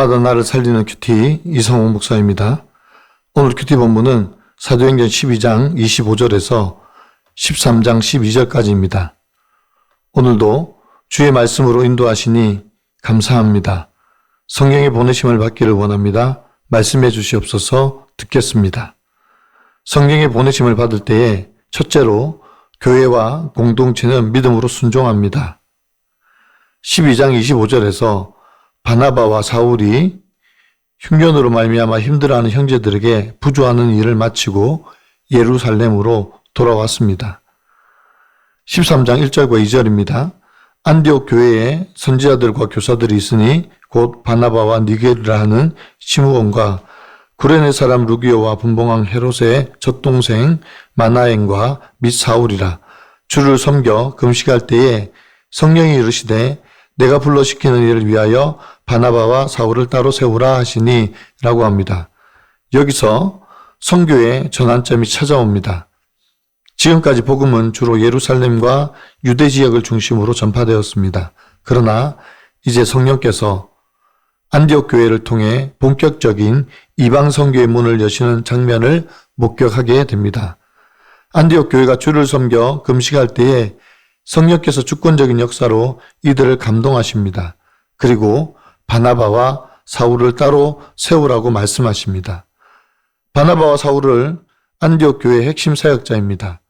날마다 나를 살리는 큐티 이성홍 목사입니다. 오늘 큐티 본문은 사도행전 12장 25절에서 13장 12절까지입니다. 오늘도 주의 말씀으로 인도하시니 감사합니다. 성령의 보내심을 받기를 원합니다. 말씀해 주시옵소서 듣겠습니다. 성령의 보내심을 받을 때에 첫째로 교회와 공동체는 믿음으로 순종합니다. 12장 25절에서 바나바와 사울이 흉년으로 말미암아 힘들어하는 형제들에게 부조하는 일을 마치고 예루살렘으로 돌아왔습니다. 13장 1절과 2절입니다. 안디옥 교회에 선지자들과 교사들이 있으니 곧 바나바와 니게르라 하는 시므온과 구레네 사람 루기오와 분봉왕 헤롯의 젖동생 마나엔과 및 사울이라 주를 섬겨 금식할 때에 성령이 이르시되 내가 불러 시키는 일을 위하여 바나바와 사울을 따로 세우라 하시니 라고 합니다. 여기서 성교의 전환점이 찾아옵니다. 지금까지 복음은 주로 예루살렘과 유대 지역을 중심으로 전파되었습니다. 그러나 이제 성령께서 안디옥 교회를 통해 본격적인 이방 선교의 문을 여시는 장면을 목격하게 됩니다. 안디옥 교회가 주를 섬겨 금식할 때에 성령께서 주권적인 역사로 이들을 감동하십니다. 그리고 바나바와 사울을 따로 세우라고 말씀하십니다. 바나바와 사울을 안디옥 교회의 핵심 사역자입니다.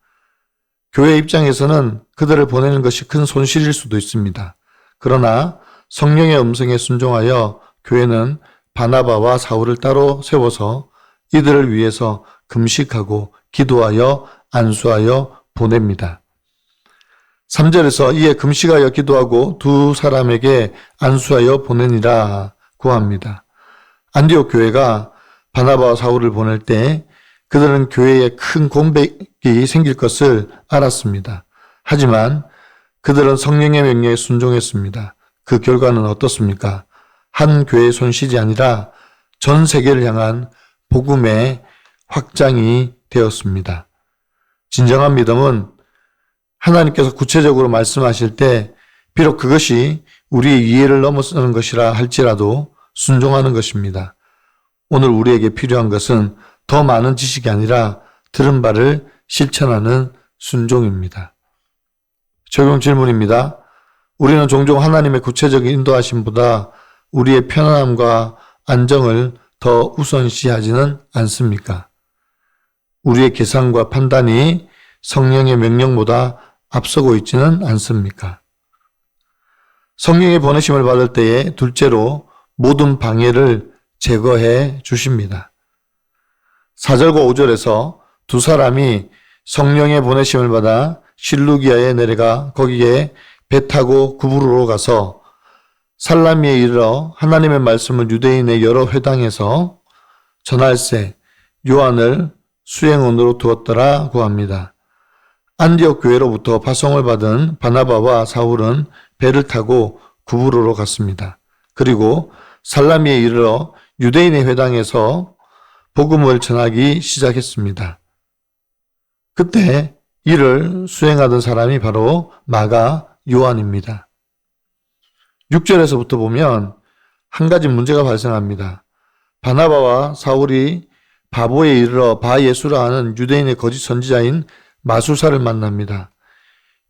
교회 입장에서는 그들을 보내는 것이 큰 손실일 수도 있습니다. 그러나 성령의 음성에 순종하여 교회는 바나바와 사울을 따로 세워서 이들을 위해서 금식하고 기도하여 안수하여 보냅니다. 3절에서 이에 금식하여 기도하고 두 사람에게 안수하여 보내니라 구합니다. 안디옥 교회가 바나바와 사울을 보낼 때 그들은 교회에 큰 공백이 생길 것을 알았습니다. 하지만 그들은 성령의 명령에 순종했습니다. 그 결과는 어떻습니까? 한 교회의 손실이 아니라 전 세계를 향한 복음의 확장이 되었습니다. 진정한 믿음은 하나님께서 구체적으로 말씀하실 때 비록 그것이 우리의 이해를 넘어서는 것이라 할지라도 순종하는 것입니다. 오늘 우리에게 필요한 것은 더 많은 지식이 아니라 들은 바를 실천하는 순종입니다. 적용 질문입니다. 우리는 종종 하나님의 구체적인 인도하심보다 우리의 편안함과 안정을 더 우선시하지는 않습니까? 우리의 계산과 판단이 성령의 명령보다 앞서고 있지는 않습니까? 성령의 보내심을 받을 때에 둘째로 모든 방해를 제거해 주십니다. 4절과 5절에서 두 사람이 성령의 보내심을 받아 실루기아에 내려가 거기에 배 타고 구부로로 가서 살라미에 이르러 하나님의 말씀을 유대인의 여러 회당에서 전할세 요한을 수행원으로 두었더라 고 합니다. 안디옥 교회로부터 파송을 받은 바나바와 사울은 배를 타고 구부로로 갔습니다. 그리고 살라미에 이르러 유대인의 회당에서 복음을 전하기 시작했습니다. 그때 이를 수행하던 사람이 바로 마가 요한입니다. 6절에서부터 보면 한 가지 문제가 발생합니다. 바나바와 사울이 바보에 이르러 바 예수라 하는 유대인의 거짓 선지자인 마술사를 만납니다.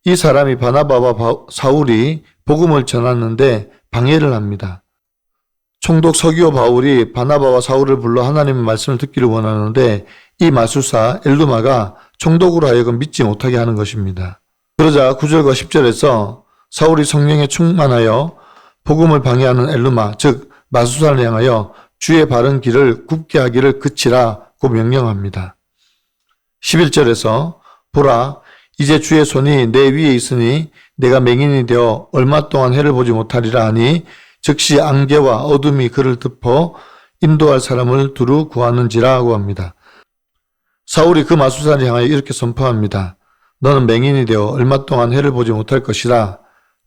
이 사람이 바나바와 사울이 복음을 전하는데 방해를 합니다. 총독 서기오 바울이 바나바와 사울을 불러 하나님의 말씀을 듣기를 원하는데 이 마술사 엘루마가 총독으로 하여금 믿지 못하게 하는 것입니다. 그러자 9절과 10절에서 사울이 성령에 충만하여 복음을 방해하는 엘루마, 즉 마술사를 향하여 주의 바른 길을 굽게 하기를 그치라고 명령합니다. 11절에서 보라 이제 주의 손이 내 위에 있으니 내가 맹인이 되어 얼마 동안 해를 보지 못하리라 하니 즉시 안개와 어둠이 그를 덮어 인도할 사람을 두루 구하는지라 하고 합니다. 사울이 그 마술사를 향하여 이렇게 선포합니다. 너는 맹인이 되어 얼마 동안 해를 보지 못할 것이라.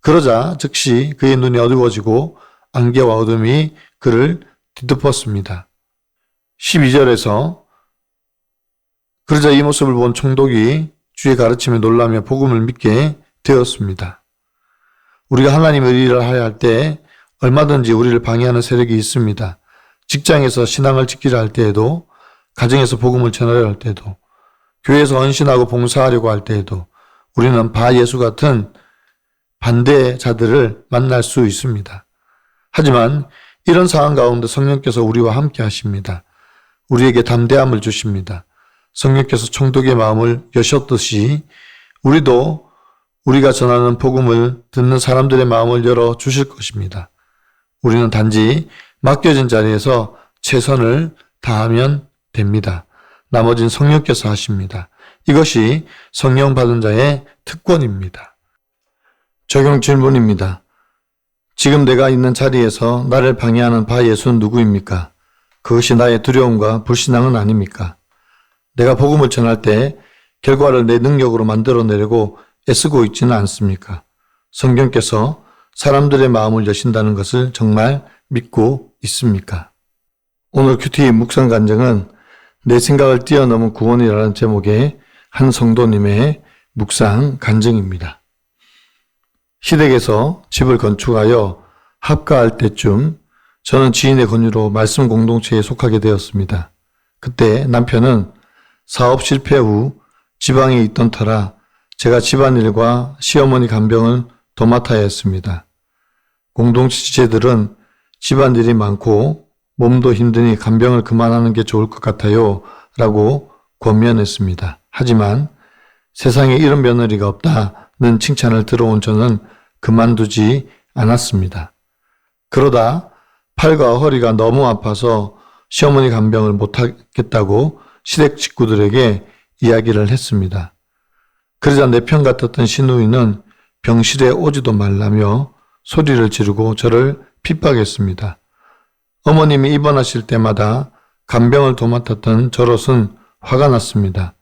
그러자 즉시 그의 눈이 어두워지고 안개와 어둠이 그를 뒤덮었습니다. 12절에서 그러자 이 모습을 본 총독이 주의 가르침에 놀라며 복음을 믿게 되었습니다. 우리가 하나님의 일을 하야 할 때 얼마든지 우리를 방해하는 세력이 있습니다. 직장에서 신앙을 지키려 할 때에도, 가정에서 복음을 전하려 할 때도, 교회에서 헌신하고 봉사하려고 할 때에도 우리는 바 예수 같은 반대자들을 만날 수 있습니다. 하지만 이런 상황 가운데 성령께서 우리와 함께 하십니다. 우리에게 담대함을 주십니다. 성령께서 총독의 마음을 여셨듯이 우리도 우리가 전하는 복음을 듣는 사람들의 마음을 열어 주실 것입니다. 우리는 단지 맡겨진 자리에서 최선을 다하면 됩니다. 나머진 성령께서 하십니다. 이것이 성령 받은 자의 특권입니다. 적용 질문입니다. 지금 내가 있는 자리에서 나를 방해하는 바 예수는 누구입니까? 그것이 나의 두려움과 불신앙은 아닙니까? 내가 복음을 전할 때 결과를 내 능력으로 만들어내려고 애쓰고 있지는 않습니까? 성경께서 사람들의 마음을 여신다는 것을 정말 믿고 있습니까? 오늘 큐티 묵상 간증은 내 생각을 뛰어넘은 구원이라는 제목의 한 성도님의 묵상 간증입니다. 시댁에서 집을 건축하여 합가할 때쯤 저는 지인의 권유로 말씀 공동체에 속하게 되었습니다. 그때 남편은 사업 실패 후 지방에 있던 터라 제가 집안일과 시어머니 간병을 도맡아야 했습니다. 공동체 지체들은 집안일이 많고 몸도 힘드니 간병을 그만하는 게 좋을 것 같아요. 라고 권면했습니다. 하지만 세상에 이런 며느리가 없다는 칭찬을 들어온 저는 그만두지 않았습니다. 그러다 팔과 허리가 너무 아파서 시어머니 간병을 못하겠다고 시댁 식구들에게 이야기를 했습니다. 그러자 내 편 같았던 신우이는 병실에 오지도 말라며 소리를 지르고 저를 핍박했습니다. 어머님이 입원하실 때마다 간병을 도맡았던 저로선 화가 났습니다.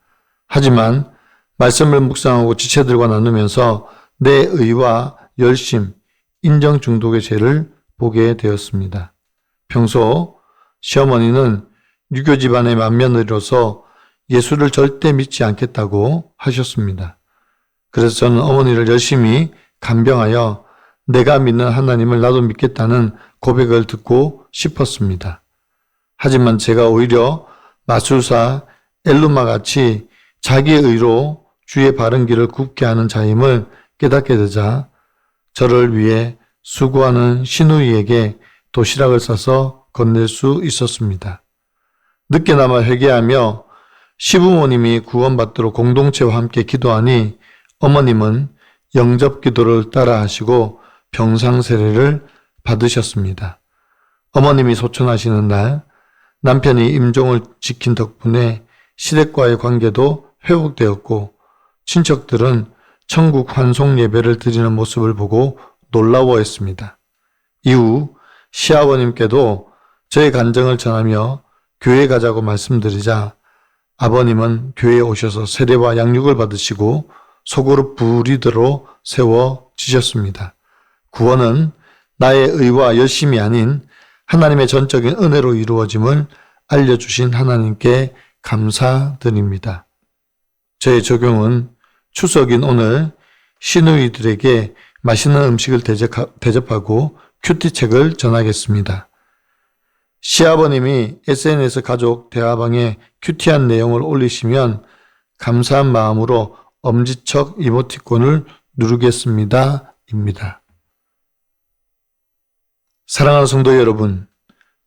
하지만 말씀을 묵상하고 지체들과 나누면서 내 의와 열심, 인정 중독의 죄를 보게 되었습니다. 평소 시어머니는 유교 집안의 맏며느리로서 예수를 절대 믿지 않겠다고 하셨습니다. 그래서 저는 어머니를 열심히 간병하여 내가 믿는 하나님을 나도 믿겠다는 고백을 듣고 싶었습니다. 하지만 제가 오히려 마술사 엘루마 같이 자기의 의로 주의 바른 길을 굽게 하는 자임을 깨닫게 되자 저를 위해 수고하는 신우이에게 도시락을 싸서 건넬 수 있었습니다. 늦게나마 회개하며 시부모님이 구원받도록 공동체와 함께 기도하니 어머님은 영접 기도를 따라 하시고 병상 세례를 받으셨습니다. 어머님이 소천하시는 날 남편이 임종을 지킨 덕분에 시댁과의 관계도 회복되었고 친척들은 천국 환송 예배를 드리는 모습을 보고 놀라워했습니다. 이후 시아버님께도 저의 간증을 전하며 교회 가자고 말씀드리자 아버님은 교회에 오셔서 세례와 양육을 받으시고 속으로 부리도록 세워지셨습니다. 구원은 나의 의와 열심이 아닌 하나님의 전적인 은혜로 이루어짐을 알려주신 하나님께 감사드립니다. 저의 적용은 추석인 오늘 시누이들에게 맛있는 음식을 대접하고 큐티책을 전하겠습니다. 시아버님이 SNS 가족 대화방에 큐티한 내용을 올리시면 감사한 마음으로 엄지척 이모티콘을 누르겠습니다. 입니다. 사랑하는 성도 여러분,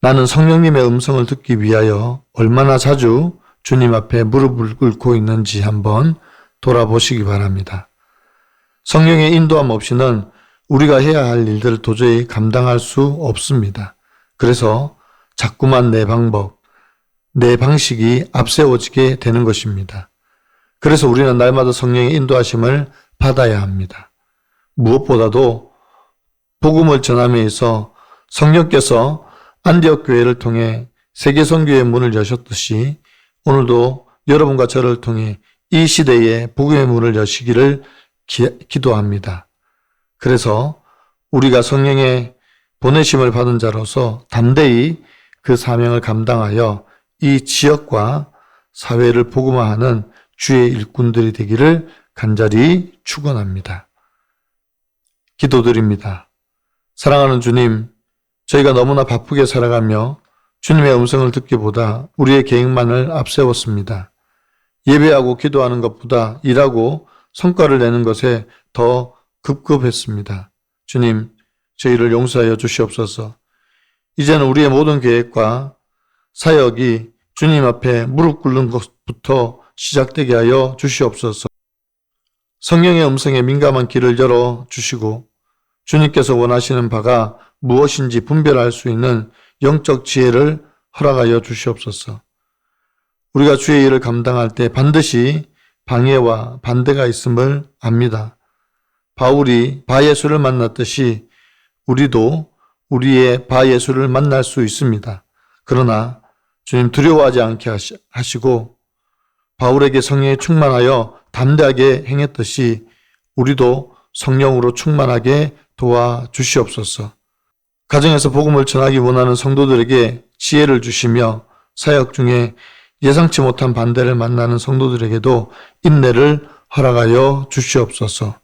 나는 성령님의 음성을 듣기 위하여 얼마나 자주 주님 앞에 무릎을 꿇고 있는지 한번 돌아보시기 바랍니다. 성령의 인도함 없이는 우리가 해야 할 일들을 도저히 감당할 수 없습니다. 그래서 자꾸만 내 방법, 내 방식이 앞세워지게 되는 것입니다. 그래서 우리는 날마다 성령의 인도하심을 받아야 합니다. 무엇보다도 복음을 전함에 있어 성령께서 안디옥 교회를 통해 세계 선교의 문을 여셨듯이 오늘도 여러분과 저를 통해 이 시대에 복음의 문을 여시기를 기, 기도합니다. 그래서 우리가 성령의 보내심을 받은 자로서 담대히 그 사명을 감당하여 이 지역과 사회를 복음화하는 주의 일꾼들이 되기를 간절히 축원합니다. 기도드립니다. 사랑하는 주님, 저희가 너무나 바쁘게 살아가며 주님의 음성을 듣기보다 우리의 계획만을 앞세웠습니다. 예배하고 기도하는 것보다 일하고 성과를 내는 것에 더 급급했습니다. 주님, 저희를 용서하여 주시옵소서. 이제는 우리의 모든 계획과 사역이 주님 앞에 무릎 꿇는 것부터 시작되게 하여 주시옵소서. 성령의 음성에 민감한 길을 열어 주시고 주님께서 원하시는 바가 무엇인지 분별할 수 있는 영적 지혜를 허락하여 주시옵소서. 우리가 주의 일을 감당할 때 반드시 방해와 반대가 있음을 압니다. 바울이 바예수를 만났듯이 우리도 우리의 바 예수를 만날 수 있습니다. 그러나 주님 두려워하지 않게 하시- 하시고 바울에게 성령에 충만하여 담대하게 행했듯이 우리도 성령으로 충만하게 도와 주시옵소서. 가정에서 복음을 전하기 원하는 성도들에게 지혜를 주시며 사역 중에 예상치 못한 반대를 만나는 성도들에게도 인내를 허락하여 주시옵소서.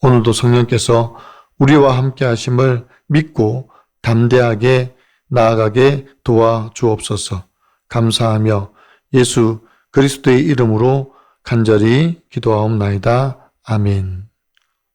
오늘도 성령께서 우리와 함께 하심을 믿고 담대하게 나아가게 도와 주옵소서. 감사하며 예수 그리스도의 이름으로 간절히 기도하옵나이다. 아멘.